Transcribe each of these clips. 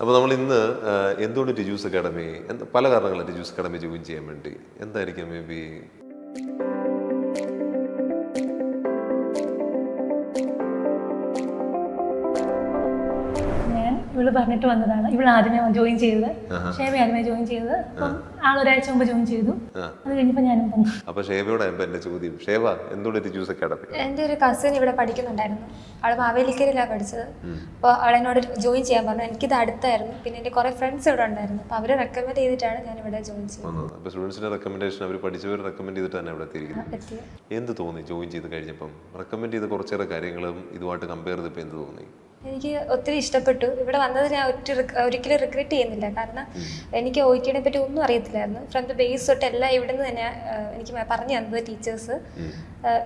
അപ്പോൾ നമ്മൾ ഇന്ന് എന്തുകൊണ്ട് ടിജൂസ് അക്കാഡമി പല കാരണങ്ങളാണ് ടിജൂസ് അക്കാഡമി ജോയിൻ ചെയ്യാൻ വേണ്ടി? എന്തായിരിക്കും മേ ബി? ഇവൾ പറഞ്ഞിട്ട് വന്നതാണ്. ഇവൾ ആദ്യമേ ജോയിൻ ചെയ്തത്. ഷേബ ആദ്യമേ ജോയിൻ ചെയ്തത്. അപ്പം ആൾ ഒരാഴ്ച മുമ്പ് ജോയിൻ ചെയ്തു. അത് കഴിഞ്ഞപ്പോൾ ഞാനും വന്നു. എന്റെ ചോദ്യം. ഷേബ എന്തുകൊണ്ട് അക്കാഡമി എന്റെ ഒരു കസിൻ ഇവിടെ പഠിക്കുന്നുണ്ടായിരുന്നു. അവൾ മാവേലിക്കരയിലാണ് പഠിച്ചത്. അപ്പോൾ അവൾ എന്നോട് ജോയിൻ ചെയ്യാൻ പറഞ്ഞു. എനിക്കിത് അടുത്തായിരുന്നു. പിന്നെ എന്റെ കുറേ ഫ്രണ്ട്സ് ഇവിടെ ഉണ്ടായിരുന്നു. അപ്പോൾ അവരെ റെക്കമെൻഡ് ചെയ്തിട്ടാണ് ഞാൻ ഇവിടെ ജോയിൻ ചെയ്യുന്നത് അപ്പോൾ സ്റ്റുഡൻസിന്റെ റെക്കമെൻഡേഷൻ അവർ പഠിച്ചവർ റെക്കമെൻഡ് ചെയ്തിട്ട് തന്നെ ഇവിടെ എത്തിയിരിക്കുന്നത് എന്ത് തോന്നി ജോയിൻ ചെയ്ത് കഴിഞ്ഞപ്പം? റെക്കമെൻഡ് ചെയ്ത കുറച്ചേറെ കാര്യങ്ങളും ഇതുമായിട്ട് കമ്പയർ ചെയ്തപ്പോൾ എന്ത് തോന്നി? എനിക്ക് ഒത്തിരി ഇഷ്ടപ്പെട്ടു. ഇവിടെ വന്നത് ഞാൻ ഒറ്റ ഒരിക്കലും റിഗ്രറ്റ് ചെയ്യുന്നില്ല. കാരണം എനിക്ക് ഓയിക്കിനെ പറ്റി ഒന്നും അറിയത്തില്ലായിരുന്നു. ഫ്രം ദ ബേസ് തൊട്ട് എല്ലാം ഇവിടെ നിന്ന് തന്നെ എനിക്ക് പറഞ്ഞു തന്നത് ടീച്ചേഴ്സ്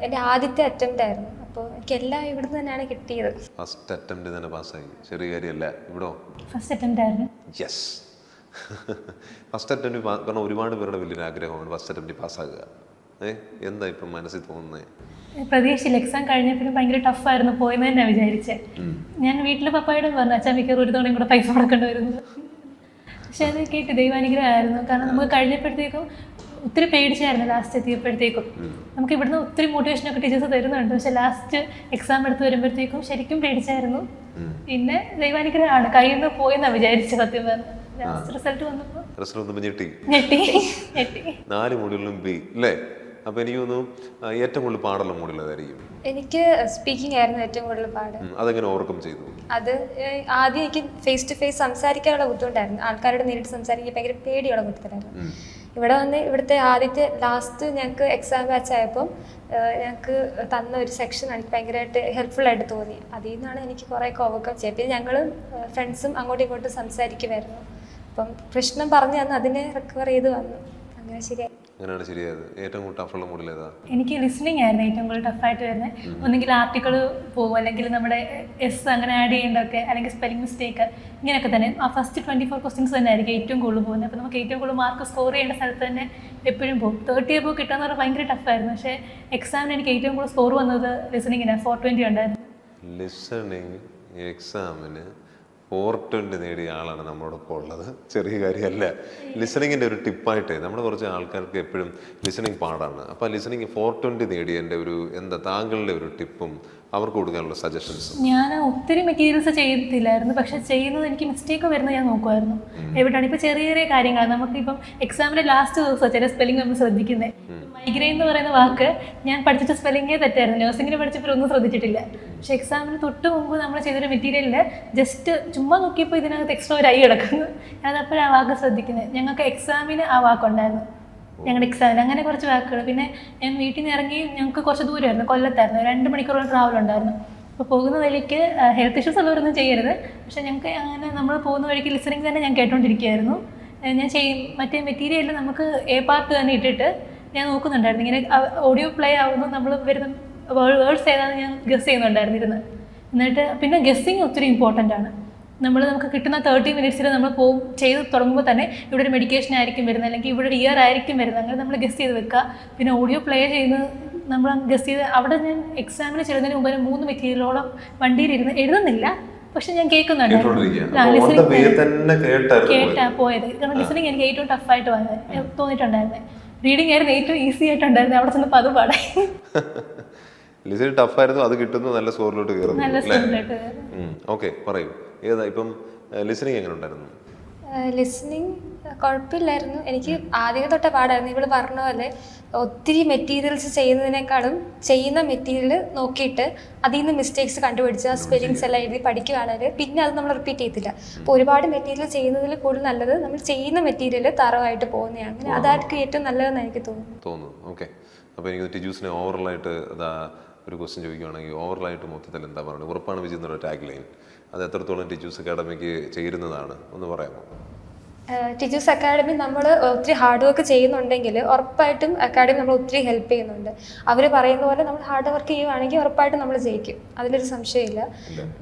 എന്റെ ആദ്യത്തെ അറ്റംപ്റ്റ് ആയിരുന്നു. അപ്പോൾ എനിക്ക് എല്ലാം ഇവിടെ നിന്ന് തന്നെയാണ് കിട്ടിയത്. ഫസ്റ്റ് അറ്റംപ്റ്റ് തന്നെ പാസ്സായി. ചെറിയ കാര്യമല്ല. ഇവിടോ? ഫസ്റ്റ് അറ്റംപ്റ്റ് ആയിരുന്നു. യെസ് ഫസ്റ്റ് അറ്റംപ്റ്റ് കാരണം ഒരുപാട് പേരുടെ വലിയൊരു ആഗ്രഹമാണ് ഫസ്റ്റ് അറ്റംപ്റ്റ് പാസ്സാകുക. ഏ? എന്താ ഇപ്പം മനസ്സിൽ തോന്നുന്നത് പ്രതീക്ഷയില്ല എക്സാം കഴിഞ്ഞപ്പോഴും ഭയങ്കര ടഫായിരുന്നു പോയെന്ന് തന്നെ വിചാരിച്ചേ. ഞാൻ വീട്ടിൽ പപ്പായോട് പറഞ്ഞു അച്ഛൻ മിക്കവാറും ഒരു തവണയും കൂടെ പൈസ കൊടുക്കേണ്ടി വരുന്നത് പക്ഷെ അത് കേട്ട് ദൈവാനുഗ്രഹമായിരുന്നു. കാരണം നമുക്ക് കഴിഞ്ഞപ്പോഴത്തേക്കും ഒത്തിരി പേടിച്ചായിരുന്നു ലാസ്റ്റ് എത്തിയപ്പോഴത്തേക്കും. നമുക്ക് ഇവിടുന്ന് ഒത്തിരി മോട്ടിവേഷനൊക്കെ ടീച്ചേഴ്സ് തരുന്നുണ്ട്. പക്ഷെ ലാസ്റ്റ് എക്സാം എടുത്ത് വരുമ്പോഴത്തേക്കും ശരിക്കും പേടിച്ചായിരുന്നു. പിന്നെ ദൈവാനുഗ്രഹമാണ്. കയ്യിൽ നിന്ന് പോയെന്നാണ് വിചാരിച്ചു സത്യം പറഞ്ഞു. ലാസ്റ്റ് റിസൾട്ട് വന്നപ്പോൾ റിസൾട്ട് ഞെട്ടി. ഞെട്ടി നാല് മോഡ്യൂളിലും ബി അല്ലേ അപ്പോൾ എനിക്ക് തോന്നുന്നു ഏറ്റവും കൂടുതൽ പാടുള്ള മോഡൽ എനിക്ക് സ്പീക്കിംഗ് ആയിരുന്നു ഏറ്റവും കൂടുതൽ പാട്. അതെങ്ങനെ ഓവർകം ചെയ്തു? അത് ആദ്യം എനിക്ക് ഫേസ് ടു ഫേസ് സംസാരിക്കാനുള്ള ബുദ്ധിമുട്ടായിരുന്നു. ആൾക്കാരോട് നേരിട്ട് സംസാരിക്കാൻ ഭയങ്കര പേടിയുള്ള ബുദ്ധിമുട്ടായിരുന്നു ഇവിടെ വന്ന് ഇവിടുത്തെ ആദ്യത്തെ ലാസ്റ്റ് ഞങ്ങൾക്ക് എക്സാം ബാച്ച് ആയപ്പോൾ ഞങ്ങൾക്ക് തന്ന ഒരു സെക്ഷൻ എനിക്ക് ഭയങ്കരമായിട്ട് ഹെൽപ്ഫുൾ ആയിട്ട് തോന്നി. അതിൽ നിന്നാണ് എനിക്ക് കുറേ ഓവർകം ചെയ്തത്. പിന്നെ ഞങ്ങളും ഫ്രണ്ട്സും അങ്ങോട്ടും ഇങ്ങോട്ടും സംസാരിക്കുമായിരുന്നു അപ്പം കൃഷ്ണൻ പറഞ്ഞു തന്നു അതിനെ റിക്കവർ ചെയ്ത് വന്നു അങ്ങനെ ശരിയായി. അങ്ങനെയാണ് ശരിയായത്? ഏറ്റവും കൂടുതൽ ടഫുള്ള മോഡൽ ഏതാ? എനിക്ക് ലിസണിങ് ആയിരുന്നു ഏറ്റവും കൂടുതൽ ടഫായിട്ട് വരുന്നത്. ഒന്നെങ്കിൽ ആർട്ടിക്കിൾ പോകും അല്ലെങ്കിൽ നമ്മുടെ എസ് അങ്ങനെ ആഡ് ചെയ്യേണ്ടതൊക്കെ അല്ലെങ്കിൽ സ്പെല്ലിംഗ് മിസ്റ്റേക്ക് ഇങ്ങനെയൊക്കെ തന്നെ. ആ ഫസ്റ്റ് ട്വന്റി ഫോർ ക്വസ്റ്റ്യൻസ് തന്നെ ആയിരിക്കും ഏറ്റവും കൂടുതൽ പോകുന്നത്. അപ്പോൾ നമുക്ക് ഏറ്റവും കൂടുതൽ മാർക്ക് സ്കോർ ചെയ്യേണ്ട സ്ഥലത്ത് തന്നെ എപ്പോഴും പോകും. തേർട്ടി എബോ കിട്ടുക എന്ന് പറഞ്ഞാൽ ഭയങ്കര ടഫായിരുന്നു പക്ഷേ എക്സാമിന് എനിക്ക് ഏറ്റവും കൂടുതൽ സ്കോർ വന്നത് ലിസണിങ്ങിനാണ് ഫോർ ട്വന്റി ഉണ്ടായിരുന്നു. ലിസണിങ് എക്സാമിന് ഫോർ ട്വന്റി നേടിയ ആളാണ് നമ്മളോടൊപ്പം ഉള്ളത്. ചെറിയ കാര്യമല്ല. ലിസണിങ്ങിന്റെ ഒരു ടിപ്പായിട്ട് നമ്മൾ കുറച്ച് ആൾക്കാർക്ക് എപ്പോഴും ലിസണിങ് പാടാണ്. അപ്പോൾ ലിസണിങ് ഫോർ ട്വന്റി നേടിയതിന്റെ ഒരു എന്താ താങ്കളുടെ ഒരു ടിപ്പും അവർക്ക് കൊടുക്കാനുള്ള സജഷൻസ് ഞാൻ ഒത്തിരി മെറ്റീരിയൽസ് ചെയ്തില്ലായിരുന്നു പക്ഷെ ചെയ്യുന്നത് എനിക്ക് മിസ്റ്റേക്ക് വരുന്നത് ഞാൻ നോക്കുമായിരുന്നു എവിടെയാണ്? ഇപ്പോൾ ചെറിയ ചെറിയ കാര്യങ്ങൾ നമുക്കിപ്പം എക്സാമിന്റെ ലാസ്റ്റ് ദിവസം ചില സ്പെല്ലിംഗ് നമ്മൾ ശ്രദ്ധിക്കുന്നത് മൈഗ്രെയിൻ എന്ന് പറയുന്ന വാക്ക് ഞാൻ പഠിച്ചിട്ട് സ്പെല്ലിങ്ങേ തെറ്റായിരുന്നു. നഴ്സിംഗിന് പഠിച്ചപ്പോൾ ഒന്നും ശ്രദ്ധിച്ചിട്ടില്ല. പക്ഷെ എക്സാമിന് തൊട്ട് മുമ്പ് നമ്മൾ ചെയ്തൊരു മെറ്റീരിയലിൽ ജസ്റ്റ് ചുമ്മാ നോക്കിയപ്പോൾ ഇതിനകത്ത് എക്സ്ട്രാ ഒരു ഐ കിടക്കുന്നു. ഞാൻ അപ്പോഴാണ് ആ വാക്ക് ശ്രദ്ധിക്കുന്നത് ഞങ്ങൾക്ക് എക്സാമിന് ആ വാക്കുണ്ടായിരുന്നു. ഞങ്ങളുടെ എക്സാമിന് അങ്ങനെ കുറച്ച് വാക്കുകൾ പിന്നെ ഞാൻ വീട്ടിൽ നിന്ന് ഇറങ്ങി ഞങ്ങൾക്ക് കുറച്ച് ദൂരമായിരുന്നു കൊല്ലത്തായിരുന്നു. രണ്ട് മണിക്കൂറോളം ട്രാവൽ ഉണ്ടായിരുന്നു. അപ്പോൾ പോകുന്ന വഴിക്ക് ഹെൽത്ത് ഇഷ്യൂസ് ഉള്ളവരൊന്നും ചെയ്യരുത്. പക്ഷെ ഞങ്ങൾക്ക് അങ്ങനെ നമ്മൾ പോകുന്ന വഴിക്ക് ലിസണിങ് തന്നെ ഞാൻ കേട്ടോണ്ടിരിക്കുകയായിരുന്നു ഞാൻ ചെയ്യും മറ്റേ മെറ്റീരിയലിൽ നമുക്ക് എ പാർട്ട് തന്നെ ഇട്ടിട്ട് ഞാൻ നോക്കുന്നുണ്ടായിരുന്നു. ഇങ്ങനെ ഓഡിയോ പ്ലേ ആവുന്നു നമ്മൾ വരുന്ന വേർഡ്സ് ഏതാണെന്ന് ഞാൻ ഗസ് ചെയ്യുന്നുണ്ടായിരുന്നിരുന്നു. എന്നിട്ട് പിന്നെ ഗസ്സിങ് ഒത്തിരി ഇമ്പോർട്ടന്റ് ആണ്. നമ്മൾ നമുക്ക് കിട്ടുന്ന തേർട്ടി മിനിറ്റ്സിൽ നമ്മൾ പോകും ചെയ്ത് തുടങ്ങുമ്പോൾ തന്നെ ഇവിടെ ഒരു മെഡിക്കേഷൻ ആയിരിക്കും വരുന്നത് അല്ലെങ്കിൽ ഇവിടെ ഒരു ഇയർ ആയിരിക്കും വരുന്നത്. അങ്ങനെ നമ്മൾ ഗസ് ചെയ്ത് വെക്കുക. പിന്നെ ഓഡിയോ പ്ലേ ചെയ്യുന്നത് നമ്മൾ ഗസ് ചെയ്ത് അവിടെ ഞാൻ എക്സാമിന് ചെല്ലുന്നതിന് മുമ്പ് മൂന്ന് മെറ്റീരിയലോളം വണ്ടിയിലിരുന്ന് എഴുതുന്നില്ല. പക്ഷെ ഞാൻ കേൾക്കുന്നുണ്ട്. കേട്ടാ പോയത്. കാരണം ലിസണിങ് എനിക്ക് ഏറ്റവും ടഫായിട്ട് വന്നത്. തോന്നിയിട്ടുണ്ടായിരുന്നത് റീഡിങ് ആയിരുന്നു ഏറ്റവും ഈസി ആയിട്ടുണ്ടായിരുന്നത് അവിടെ ചെന്നപ്പോൾ അത് പാടായി ലിസണിങ് ടഫായിരുന്നു അത് കിട്ടുന്നു. നല്ല സ്കോറിലോട്ട് കയറുന്നു. ഓക്കെ പറയൂ. ഏതാ ഇപ്പം ലിസണിങ് എങ്ങനെ ഉണ്ടായിരുന്നു ലിസണിങ് കുഴപ്പമില്ലായിരുന്നു എനിക്ക് ആദ്യം തൊട്ട പാടായിരുന്നു. ഇവൾ പറഞ്ഞ പോലെ ഒത്തിരി മെറ്റീരിയൽസ് ചെയ്യുന്നതിനേക്കാളും ചെയ്യുന്ന മെറ്റീരിയൽ നോക്കിയിട്ട് അതിൽ നിന്ന് മിസ്റ്റേക്സ് കണ്ടുപിടിച്ച് ആ സ്പെല്ലിങ്സ് എല്ലാം എഴുതി പഠിക്കുകയാണെങ്കിൽ പിന്നെ അത് നമ്മൾ റിപ്പീറ്റ് ചെയ്യത്തില്ല. അപ്പോൾ ഒരുപാട് മെറ്റീരിയൽ ചെയ്യുന്നതിൽ കൂടുതൽ നല്ലത് നമ്മൾ ചെയ്യുന്ന മെറ്റീരിയൽ തറവായിട്ട് പോകുന്നതാണ്. അങ്ങനെ അതായിരിക്കും ഏറ്റവും നല്ലതെന്ന് എനിക്ക് തോന്നുന്നു. തോന്നുന്നു. ഓക്കെ. അപ്പോൾ എനിക്ക് ടിജൂസിനെ ഓവറലായിട്ട് ഒരു ക്വസ്റ്റ്യൻ ചോദിക്കുകയാണെങ്കിൽ ഓവറലായിട്ട് മൊത്തത്തിൽ എന്താ പറയുന്നത്? ഉറപ്പാണ് വിജയ് എന്നൊരു ടാഗ് ലൈൻ അത് എത്രത്തോളം ടീച്ചേഴ്സ് അക്കാഡമിക്ക് ചേരുന്നതാണ്? ഒന്ന് പറയാമോ? ടീച്ചേഴ്സ് അക്കാഡമി നമ്മൾ ഒത്തിരി ഹാർഡ് വർക്ക് ചെയ്യുന്നുണ്ടെങ്കിൽ ഉറപ്പായിട്ടും അക്കാഡമി നമ്മൾ ഒത്തിരി ഹെൽപ്പ് ചെയ്യുന്നുണ്ട്. അവർ പറയുന്ന പോലെ നമ്മൾ ഹാർഡ് വർക്ക് ചെയ്യുവാണെങ്കിൽ ഉറപ്പായിട്ടും നമ്മൾ ജയിക്കും. അതിലൊരു സംശയമില്ല.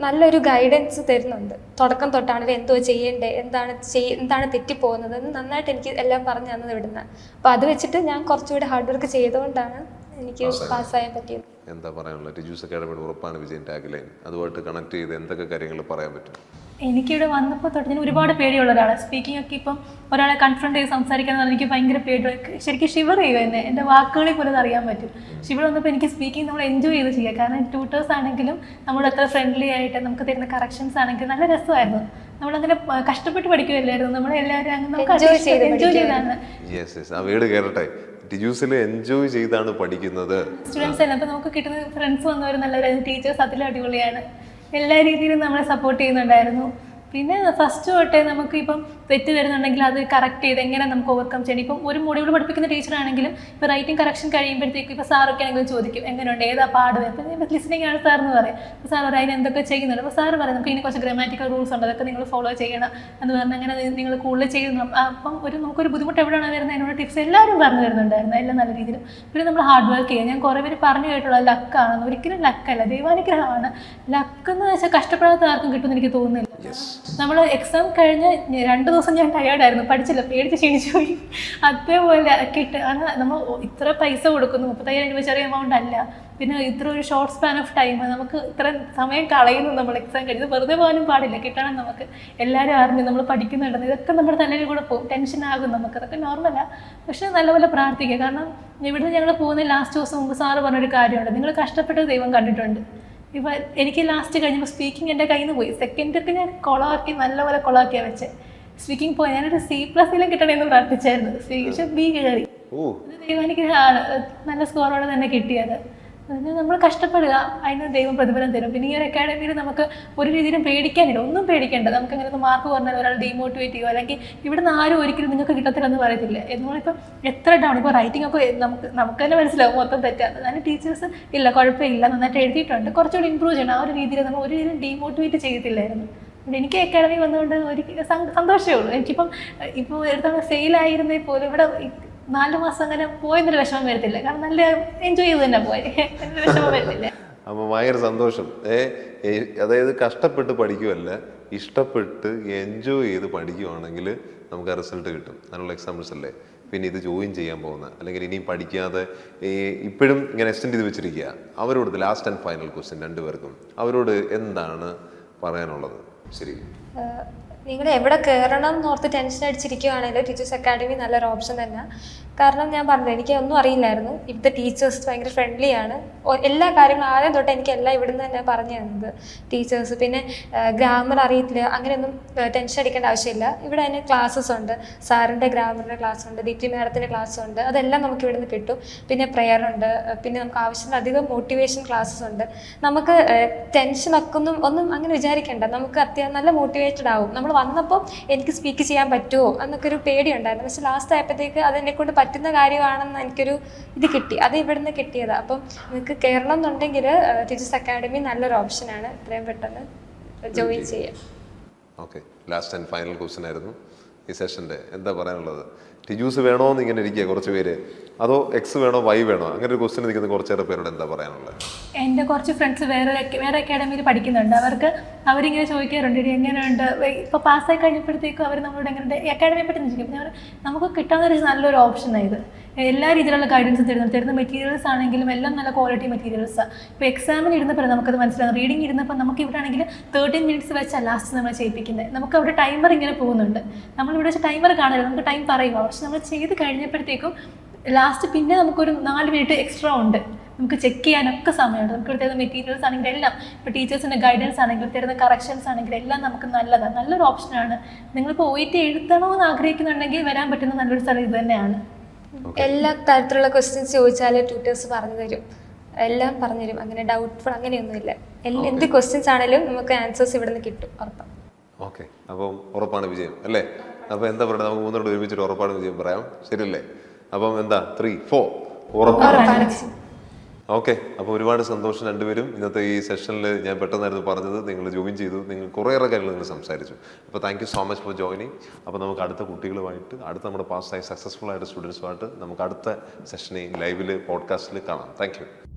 നല്ലൊരു ഗൈഡൻസ് തരുന്നുണ്ട്. തുടക്കം തൊട്ടാണെങ്കിലും എന്തോ ചെയ്യേണ്ടേ? എന്താണ് ചെയ് എന്താണ് തെറ്റിപ്പോകുന്നത്? എന്ന് നന്നായിട്ട് എനിക്ക് എല്ലാം പറഞ്ഞു തന്നത് ഇവിടുന്ന്. അപ്പോൾ അത് വെച്ചിട്ട് ഞാൻ കുറച്ചുകൂടി ഹാർഡ് വർക്ക് ചെയ്തുകൊണ്ടാണ് എനിക്ക് പാസ്സായാൻ പറ്റിയത്. എന്താ പറയാനുള്ളത്? ടിജൂസ് അക്കാഡമിയുടെ ഉറപ്പാണ് വിജയൻ ടാഗ് ലൈൻ അതുമായിട്ട് കണക്ട് ചെയ്ത് എന്തൊക്കെ കാര്യങ്ങൾ പറയാൻ പറ്റും? എനിക്കിവിടെ വന്നപ്പോൾ തൊട്ട് ഞാൻ ഒരുപാട് പേടിയുള്ള ഒരാളാണ് സ്പീക്കിംഗ് ഒക്കെ ഇപ്പം ഒരാളെ കൺഫ്രണ്ട് ചെയ്ത് സംസാരിക്കാൻ പറഞ്ഞാൽ എനിക്ക് ഭയങ്കര പേടി ശരിക്കും ഷിവർ ചെയ്യുക എന്നെ. എന്റെ വാക്കുകളിൽ പോലും അറിയാൻ പറ്റും. ഷിവർ വന്നപ്പോൾ എനിക്ക് സ്പീക്കിംഗ് നമ്മൾ എൻജോയ് ചെയ്ത് ചെയ്യുക കാരണം ട്യൂട്ടേഴ്സ് ആണെങ്കിലും നമ്മൾ എത്ര ഫ്രണ്ട്ലി ആയിട്ട് നമുക്ക് തരുന്ന കറക്ഷൻസ് ആണെങ്കിലും നല്ല രസമായിരുന്നു. നമ്മളങ്ങനെ അങ്ങനെ കഷ്ടപ്പെട്ട് പഠിക്കുകയല്ലായിരുന്നു. നമ്മളെല്ലാവരും അങ്ങനെ നമുക്ക് എൻജോയ് ചെയ്താണ്. യെസ് യെസ് ആ വീട് കയറട്ടെ ടിജൂസിൽ എൻജോയ് ചെയ്താണ് പഠിക്കുന്നത്. സ്റ്റുഡൻസ് നമുക്ക് കിട്ടുന്ന ടീച്ചേഴ്സ് അടിപൊളിയാണ്. എല്ലാ രീതിയിലും നമ്മളെ സപ്പോർട്ട് ചെയ്യുന്നുണ്ടായിരുന്നു. പിന്നെ ഫസ്റ്റ് തൊട്ടേ നമുക്ക് ഇപ്പം തെറ്റ് വരുന്നുണ്ടെങ്കിൽ അത് കറക്റ്റ് ചെയ്ത് എങ്ങനെ നമുക്ക് ഓവർകം ചെയ്യണം ഇപ്പം ഒരു മൊഡ്യൂൾ പഠിപ്പിക്കുന്ന ടീച്ചറാണെങ്കിലും ഇപ്പോൾ റൈറ്റിംഗ് കറക്ഷൻ കഴിയുമ്പോഴത്തേക്കും ഇപ്പോൾ സാറൊക്കെ ആണെങ്കിലും ചോദിക്കും എങ്ങനെയുണ്ട്? ഏതാ പാട് അപ്പം ഞാൻ ലിസണിങ് ആണ് സാർ എന്ന് പറയും. അപ്പോൾ സാർ പറയും അതിന് എന്തൊക്കെ ചെയ്യുന്നുണ്ട്? അപ്പോൾ സാർ പറയും നമുക്ക് ഇനി കുറച്ച് ഗ്രാമാറ്റിക്കൽ റൂൾസ് ഉണ്ട്. അതൊക്കെ നിങ്ങൾ ഫോളോ ചെയ്യണം. എന്ന് പറഞ്ഞാൽ അങ്ങനെ നിങ്ങൾ കൂടുതൽ ചെയ്യുന്നു. അപ്പം ഒരു നമുക്കൊരു ബുദ്ധിമുട്ട് എവിടെയാണ് വരുന്നത്? അതിനുള്ള ടിപ്സ് എല്ലാവരും പറഞ്ഞു തരുന്നുണ്ടായിരുന്നു. എല്ലാം നല്ല രീതിയിൽ. പിന്നെ നമ്മൾ ഹാർഡ് വർക്ക് ചെയ്യുക. ഞാൻ കുറേ പേര് പറഞ്ഞു കേട്ടുള്ള ലക്കാണെന്ന് ഒരിക്കലും ലക്കല്ല ദൈവാനുഗ്രഹമാണ്. ലക്ക് എന്ന് വെച്ചാൽ കഷ്ടപ്പെടാത്ത ആർക്കും കിട്ടുമെന്ന് എനിക്ക് തോന്നുന്നില്ല. നമ്മൾ എക്സാം കഴിഞ്ഞ് രണ്ട് ദിവസം ഞാൻ ടയേർഡായിരുന്നു പഠിച്ചില്ല പേടിച്ച് ക്ഷീണിച്ചു പോയി അതേപോലെ കിട്ട് നമ്മൾ ഇത്ര പൈസ കൊടുക്കുന്നു മുപ്പത്തയ്യായിരം രൂപ ചെറിയ എമൗണ്ട് അല്ല. പിന്നെ ഇത്ര ഒരു ഷോർട്ട് സ്പാൻ ഓഫ് ടൈം നമുക്ക് ഇത്ര സമയം കളയുന്നു നമ്മൾ എക്സാം കഴിഞ്ഞ്. വെറുതെ പോകാനും പാടില്ല കിട്ടണം നമുക്ക്. എല്ലാവരും അറിഞ്ഞ് നമ്മൾ പഠിക്കുന്നുണ്ടെന്ന് ഇതൊക്കെ നമ്മുടെ തലയിൽ കൂടെ പോകും. ആകും നമുക്ക്. അതൊക്കെ നോർമലാണ് പക്ഷേ നല്ലപോലെ പ്രാർത്ഥിക്കുക. കാരണം ഇവിടുന്ന് ഞങ്ങൾ പോകുന്ന ലാസ്റ്റ് ദിവസം മുമ്പ് സാറ് പറഞ്ഞൊരു കാര്യമുണ്ട്. നിങ്ങൾ കഷ്ടപ്പെട്ട ദൈവം കണ്ടിട്ടുണ്ട്. ഇപ്പം എനിക്ക് ലാസ്റ്റ് കഴിഞ്ഞപ്പോൾ സ്പീക്കിംഗ് എന്റെ കയ്യിൽ നിന്ന് പോയി സെക്കൻഡൊക്കെ ഞാൻ കൊളമാക്കി നല്ലപോലെ കൊളമാക്കിയാണ് വെച്ചത് സ്പീക്കിംഗ് പോയി ഞാനൊരു സി പ്ലസിലും കിട്ടണമെന്ന് പ്രാർത്ഥിച്ചായിരുന്നു. പക്ഷെ ബി കയറി ദൈവാനുഗ്രഹമാണ് നല്ല സ്കോറോടെ തന്നെ കിട്ടിയത്. അതിന് നമ്മൾ കഷ്ടപ്പെടുക. അതിന് ദൈവം പ്രതിഫലം തരും. പിന്നെ ഈ ഒരു അക്കാഡമിയിൽ നമുക്ക് ഒരു രീതിയിലും പേടിക്കാനില്ല. ഒന്നും പേടിക്കേണ്ട. നമുക്ക് അങ്ങനെ മാർക്ക് പറഞ്ഞാൽ ഒരാൾ ഡീമോട്ടിവേറ്റ് ചെയ്യുക അല്ലെങ്കിൽ ഇവിടുന്ന് ആരും ഒരിക്കലും നിങ്ങൾക്ക് കിട്ടത്തില്ലെന്ന് പറയത്തില്ല. നമ്മളിപ്പം എത്ര ഡൗൺ ഇപ്പോൾ റൈറ്റിംഗ് ഒക്കെ നമുക്ക് നമുക്ക് തന്നെ മനസ്സിലാവും മൊത്തം തെറ്റാണ് അതിന് ടീച്ചേഴ്സ് ഇല്ല. കുഴപ്പമില്ല. നന്നായിട്ട് എഴുതിയിട്ടുണ്ട്. കുറച്ചുകൂടി ഇമ്പ്രൂവ് ചെയ്യണം. ആ ഒരു രീതിയിൽ നമ്മൾ ഒരു രീതിയിലും ഡീമോട്ടിവേറ്റ് ചെയ്യത്തില്ലായിരുന്നു. എനിക്ക് അക്കാഡമി വന്നുകൊണ്ട് ഒരു സന്തോഷമേ ഉള്ളൂ. എനിക്കിപ്പം ഇപ്പോൾ എടുത്തവണ സെയിലായിരുന്നേ പോലും ഇവിടെ നാല് മാസം അങ്ങനെ പോയെന്നൊരു വിഷമം വരത്തില്ല. കാരണം നല്ല എൻജോയ് ചെയ്ത് തന്നെ പോയെ. വിഷമം വരത്തില്ല. അപ്പോൾ ഭയങ്കര സന്തോഷം. ഏ, അതായത് കഷ്ടപ്പെട്ട് പഠിക്കുമല്ല ഇഷ്ടപ്പെട്ട് എൻജോയ് ചെയ്ത് പഠിക്കുവാണെങ്കിൽ നമുക്ക് ആ റിസൾട്ട് കിട്ടും. അതിനുള്ള എക്സാമ്പിൾസ് അല്ലേ? പിന്നെ ഇത് ജോയിൻ ചെയ്യാൻ പോകുന്ന അല്ലെങ്കിൽ ഇനിയും പഠിക്കാതെ ഈ ഇപ്പോഴും ഇങ്ങനെ എക്സ്റ്റെൻഡ് ചെയ്ത് വെച്ചിരിക്കുക. അവരോട് ലാസ്റ്റ് ആൻഡ് ഫൈനൽ ക്വസ്റ്റ്യൻ രണ്ടുപേർക്കും. അവരോട് എന്താണ് പറയാനുള്ളത്? ശരി. നിങ്ങൾ എവിടെ കയറണം എന്നോർത്ത് ടെൻഷൻ അടിച്ചിരിക്കുകയാണെങ്കിൽ ടീച്ചേഴ്സ് അക്കാഡമി നല്ലൊരു ഓപ്ഷൻ തന്നെ. കാരണം ഞാൻ പറഞ്ഞത് എനിക്ക് ഒന്നും അറിയില്ലായിരുന്നു. ഇവിടുത്തെ ടീച്ചേഴ്സ് ഭയങ്കര ഫ്രണ്ട്ലി ആണ്. എല്ലാ കാര്യങ്ങളും ആദ്യം തൊട്ട് എനിക്ക് എല്ലാം ഇവിടുന്ന് തന്നെ പറഞ്ഞു തന്നത് ടീച്ചേഴ്സ് പിന്നെ ഗ്രാമർ അറിയത്തില്ല അങ്ങനെയൊന്നും ടെൻഷൻ അടിക്കേണ്ട ആവശ്യമില്ല. ഇവിടെ തന്നെ ക്ലാസ്സസ് ഉണ്ട്. സാറിന്റെ ഗ്രാമറിന്റെ ക്ലാസ് ഉണ്ട് ദീപ്തി മാഡത്തിന്റെ ക്ലാസ് ഉണ്ട്. അതെല്ലാം നമുക്ക് ഇവിടുന്ന് കിട്ടും. പിന്നെ പ്രെയർ ഉണ്ട്. പിന്നെ നമുക്ക് ആവശ്യത്തിലധികം മോട്ടിവേഷൻ ക്ലാസ്സസ് ഉണ്ട്. നമുക്ക് ടെൻഷൻ ഒക്കെ ഒന്നും ഒന്നും അങ്ങനെ വിചാരിക്കേണ്ട. നമുക്ക് അത്യാവശ്യം നല്ല മോട്ടിവേറ്റഡ് ആവും. നമ്മൾ വന്നപ്പോൾ എനിക്ക് സ്പീക്ക് ചെയ്യാൻ പറ്റുമോ എന്നൊക്കെ ഒരു പേടി ഉണ്ടായിരുന്നു പക്ഷെ ലാസ്റ്റ് ആയപ്പോഴത്തേക്ക് അത് കൊണ്ട് പറ്റുന്ന കാര്യമാണെന്ന് എനിക്കൊരു ഇത് കിട്ടി. അത് ഇവിടുന്ന് കിട്ടിയതാണ് അപ്പം നിങ്ങൾക്ക് കയറണം എന്നുണ്ടെങ്കിൽ ടീച്ചേഴ്സ് അക്കാഡമി നല്ലൊരു ഓപ്ഷനാണ്. എത്രയും പെട്ടെന്ന് ജോയിൻ ചെയ്യാം. Okay last and final question ആയിരുന്നു. ഈ സെഷന്റെ എന്താ പറയാനുള്ളത്? ടിജൂസ് വേണോ എന്ന് ഇങ്ങനെ ഇരിക്കുക കുറച്ച് പേര്. അതോ എക്സ് വേണോ വൈ വേണോ? അങ്ങനെ ഒരു ക്വസ്റ്റ്യൻ നിൽക്കുന്ന കുറച്ചേറെ പേരോട് എന്താ പറയാനുള്ളത്? എന്റെ കുറച്ച് ഫ്രണ്ട്സ് വേറെ വേറെ അക്കാഡമിയിൽ പഠിക്കുന്നുണ്ട്. അവർക്ക് അവരിങ്ങനെ ചോദിക്കാറുണ്ട് ഇനി എങ്ങനെയുണ്ട്? ഇപ്പോൾ പാസ്സായി കഴിഞ്ഞപ്പോഴത്തേക്കും അവർ നമ്മളോട് എങ്ങനെയുണ്ട്? അക്കാഡമിയെ പറ്റി ചോദിക്കും നമുക്ക് കിട്ടാവുന്ന ഒരു നല്ലൊരു ഓപ്ഷനാണ് ഇത്. എല്ലാ രീതിയിലുള്ള ഗൈഡൻസും തരുന്നു തരുന്ന മെറ്റീരിയൽസ് ആണെങ്കിലും എല്ലാം നല്ല ക്വാളിറ്റി മെറ്റീരിയൽസാണ് ഇപ്പോൾ എക്സാമിന് ഇരുന്നപ്പോൾ നമുക്കത് മനസ്സിലാകും റീഡിംഗ് ഇരുന്നപ്പോൾ നമുക്ക് ഇവിടെ ആണെങ്കിൽ തേർട്ടീൻ മിനിറ്റ്സ് വെച്ചാണ് ലാസ്റ്റ് നമ്മൾ ചെയ്യിപ്പിക്കുന്നത്. നമുക്ക് അവിടെ ടൈമർ ഇങ്ങനെ പോകുന്നുണ്ട്. നമ്മളിവിടെ വെച്ച് ടൈമർ കാണില്ല നമുക്ക് ടൈം പറയുക. പക്ഷെ നമ്മൾ ചെയ്ത് കഴിഞ്ഞപ്പോഴത്തേക്കും ലാസ്റ്റ് പിന്നെ നമുക്കൊരു നാല് മിനിറ്റ് എക്സ്ട്രാ ഉണ്ട്. നമുക്ക് ചെക്ക് ചെയ്യാനൊക്കെ സമയമുണ്ട്. നമുക്ക് തരുന്ന മെറ്റീരിയൽസ് ആണെങ്കിൽ എല്ലാം. ഇപ്പോൾ ടീച്ചേഴ്സിന്റെ ഗൈഡൻസ് ആണെങ്കിൽ തരുന്ന കറക്ഷൻസ് ആണെങ്കിലും എല്ലാം നമുക്ക് നല്ലതാണ് നല്ലൊരു ഓപ്ഷനാണ് നിങ്ങളിപ്പോൾ ഒയിറ്റ് ടി എഴുതണമെന്ന് ആഗ്രഹിക്കുന്നുണ്ടെങ്കിൽ വരാൻ പറ്റുന്ന നല്ലൊരു സ്ഥലം ഇത് തന്നെയാണ്. എല്ലാ തരത്തിലുള്ള ക്വസ്റ്റ്യൻസ് ചോദിച്ചാൽ ട്യൂട്ടേഴ്സ് പറഞ്ഞു തരും. എല്ലാം പറഞ്ഞു തരും. അങ്ങനെ ഡൗട്ട്ഫുൾ അങ്ങനെയൊന്നുമില്ല. എന്ത് ക്വസ്റ്റ്യൻസ് ആണെങ്കിലും നമുക്ക് ആൻസേഴ്സ് ഇവിടെ നിന്ന് കിട്ടും ഉറപ്പാണ് ഓക്കെ അപ്പം ഉറപ്പാണ് വിജയം അല്ലേ? അപ്പോൾ എന്താ പറയുക നമുക്ക് മൂന്നോട് ഒരുമിച്ചിട്ട് ഉറപ്പാണ് വിജയം പറയാം. ശരിയല്ലേ? അപ്പം എന്താ? ത്രീ ഫോർ ഉറപ്പാണ്. ഓക്കെ അപ്പോൾ ഒരുപാട് സന്തോഷം രണ്ടുപേരും. ഇന്നത്തെ ഈ സെഷനിൽ ഞാൻ പെട്ടെന്നായിരുന്നു പറഞ്ഞത്. നിങ്ങൾ ജോയിൻ ചെയ്തു. നിങ്ങൾ കുറേയേറെ കാര്യങ്ങൾ നിങ്ങൾ സംസാരിച്ചു. അപ്പോൾ thank you so much for joining അപ്പോൾ നമുക്ക് അടുത്ത കുട്ടികളുമായിട്ട് അടുത്ത നമ്മുടെ പാസ്സായി സക്സസ്ഫുൾ ആയിട്ട് സ്റ്റുഡൻസുമായിട്ട് നമുക്ക് അടുത്ത സെഷനിൽ ലൈവിൽ പോഡ്കാസ്റ്റിൽ കാണാം. താങ്ക്